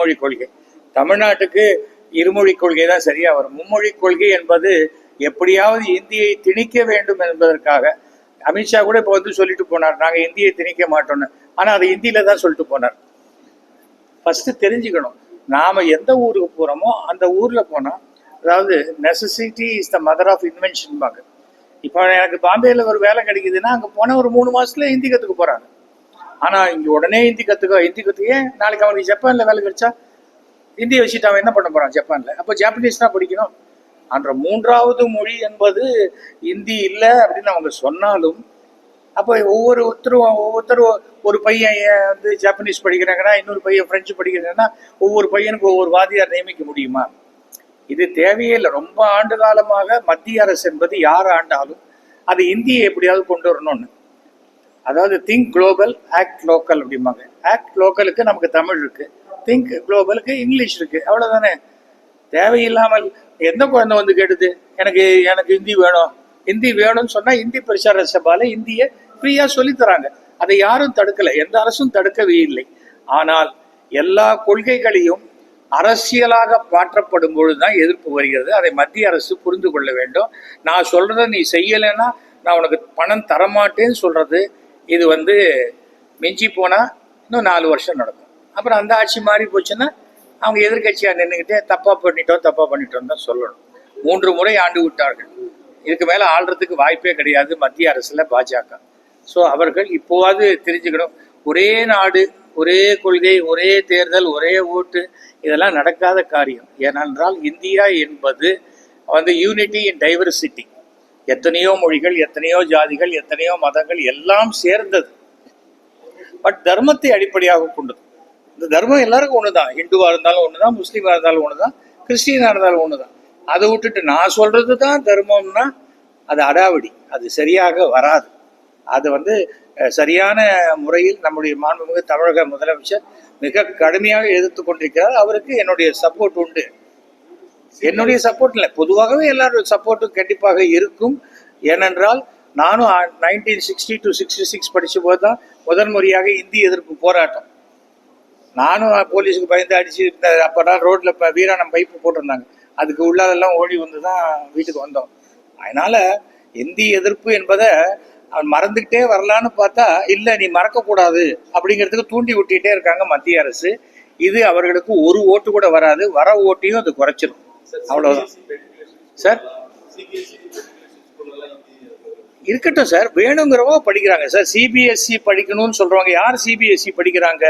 மும்மொழி கொள்கை. தமிழ்நாட்டுக்கு இருமொழி கொள்கை தான் சரியா வரும். மும்மொழி கொள்கை என்பது எப்படியாவது இந்தியை திணிக்க வேண்டும் என்பதற்காக. அமித்ஷா கூட இப்போ வந்து சொல்லிட்டு போனார் நாங்கள் இந்தியை திணிக்க மாட்டோம்னு. ஆனால் அதை இந்தியில தான் சொல்லிட்டு போனார். ஃபர்ஸ்ட் தெரிஞ்சுக்கணும். நாம எந்த ஊருக்கு போறோமோ அந்த ஊர்ல போனா அதாவது necessity is the mother of invention பாங்க இப்போ எனக்கு பாம்பேல ஒரு வேலை கிடைக்குதுன்னா அங்க போனால் ஒரு மூணு மாசத்துல ஹிந்தி கற்றுக்க போறாங்க. ஆனா இங்க உடனே ஹிந்தி கத்துக்க ஹிந்தி கத்துக்க நாளைக்கு அவனுக்கு ஜப்பான்ல வேலை கிடைச்சா? ஹிந்தியை வச்சுட்டு அவன் என்ன பண்ண போறான் ஜப்பான்ல? அப்போ ஜாப்பனீஸ் தான் படிக்கணும். அன்ற மூன்றாவது மொழி என்பது ஹிந்தி இல்லை அப்படின்னு அவங்க சொன்னாலும் அப்போ ஒவ்வொரு ஒருத்தரும் ஒவ்வொருத்தரும் ஒரு பையன் ஏன் வந்து ஜாப்பனீஸ் படிக்கிறாங்கன்னா இன்னொரு பையன் பிரெஞ்சு படிக்கிறாங்கன்னா ஒவ்வொரு பையனுக்கு ஒவ்வொரு வாதியார் நியமிக்க முடியுமா? இது தேவையே இல்லை. ரொம்ப ஆண்டு காலமாக மத்திய அரசு என்பது யார் ஆண்டாலும் அது இந்தியை எப்படியாவது கொண்டு வரணும்னு. அதாவது திங்க் குளோபல் ஆக்ட் லோக்கல் அப்படிம்பாங்க. ஆக்ட் லோக்கலுக்கு நமக்கு தமிழ் இருக்கு. திங்க் குளோபலுக்கு இங்கிலீஷ் இருக்கு. அவ்வளவுதானே. தேவையில்லாமல் எந்த குழந்தை வந்து கேட்டுது? எனக்கு எனக்கு ஹிந்தி வேணும். ஹிந்தி வேணும்னு சொன்னா இந்தி பிரச்சார சபால இந்திய ஃப்ரீயா சொல்லி தராங்க அதை யாரும் தடுக்கல. எந்த அரசும் தடுக்கவே இல்லை. ஆனால் எல்லா கொள்கைகளையும் அரசியலாக மாற்றப்படும் பொழுதுதான் எதிர்ப்பு வருகிறது. அதை மத்திய அரசு புரிந்து கொள்ள வேண்டும். நான் சொல்றதை நீ செய்யலைன்னா நான் உனக்கு பணம் தரமாட்டேன்னு சொல்றது இது வந்து மிஞ்சி போனால் இன்னும் நாலு வருஷம் நடக்கும். அப்புறம் அந்த ஆட்சி மாறி போச்சுன்னா அவங்க எதிர்கட்சியாக நின்றுக்கிட்டே தப்பாக பண்ணிட்டோம் தப்பாக பண்ணிட்டோம் தான் சொல்லணும். மூன்று முறை ஆண்டு விட்டார்கள். இதுக்கு மேலே ஆள்றதுக்கு வாய்ப்பே கிடையாது மத்திய அரசில் பாஜக. ஸோ அவர்கள் இப்போவாது தெரிஞ்சுக்கணும். ஒரே நாடு ஒரே கொள்கை ஒரே தேர்தல் ஒரே ஓட்டு இதெல்லாம் நடக்காத காரியம். ஏனென்றால் இந்தியா என்பது வந்து யூனிட்டி இன் டைவர்சிட்டி எத்தனையோ மொழிகள் எத்தனையோ ஜாதிகள் எத்தனையோ மதங்கள் எல்லாம் சேர்ந்தது. பட் தர்மத்தை அடிப்படையாக கொண்டது. இந்த தர்மம் எல்லாருக்கும் ஒண்ணுதான். ஹிந்துவா இருந்தாலும் ஒண்ணுதான் முஸ்லீமா இருந்தாலும் ஒண்ணுதான் கிறிஸ்டியனா இருந்தாலும் ஒண்ணுதான். அதை விட்டுட்டு நான் சொல்றது தான் தர்மம்னா அது அடாவடி. அது சரியாக வராது. அது வந்து சரியான முறையில் நம்முடைய மாண்புமிகு தமிழக முதலமைச்சர் மிக கடுமையாக எதிர்த்து கொண்டிருக்கிறார். அவருக்கு என்னுடைய சப்போர்ட் உண்டு. என்னுடைய சப்போர்ட் இல்லை. பொதுவாகவே எல்லாரும் சப்போர்ட்டும் கண்டிப்பாக இருக்கும். ஏனென்றால் நானும் nineteen sixty to sixty six படிச்ச போது தான் முதன் முறையாக இந்தி எதிர்ப்பு போராட்டம். நானும் போலீஸுக்கு பயந்து அடிச்சு அப்போ தான் ரோட்ல இப்போ வீராணம் பைப்பு போட்டிருந்தாங்க. அதுக்கு உள்ளாதெல்லாம் ஓடி வந்து தான் வீட்டுக்கு வந்தோம். அதனால இந்தி எதிர்ப்பு என்பதை அவன் மறந்துக்கிட்டே வரலான்னு பார்த்தா இல்லை நீ மறக்கக்கூடாது அப்படிங்கிறதுக்கு தூண்டி விட்டுக்கிட்டே இருக்காங்க மத்திய அரசு. இது அவர்களுக்கு ஒரு ஓட்டு கூட வராது. வர ஓட்டையும் அது குறைச்சிரும். அவ்வளோதான் சார்? இருக்கட்டும் சார். வேணுங்கிறவங்க படிக்கிறாங்க சார். சிபிஎஸ்சி படிக்கணும்னு சொல்றவங்க யார் சிபிஎஸ்சி படிக்கிறாங்க?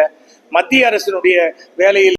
மத்திய அரசினுடைய வேலையில்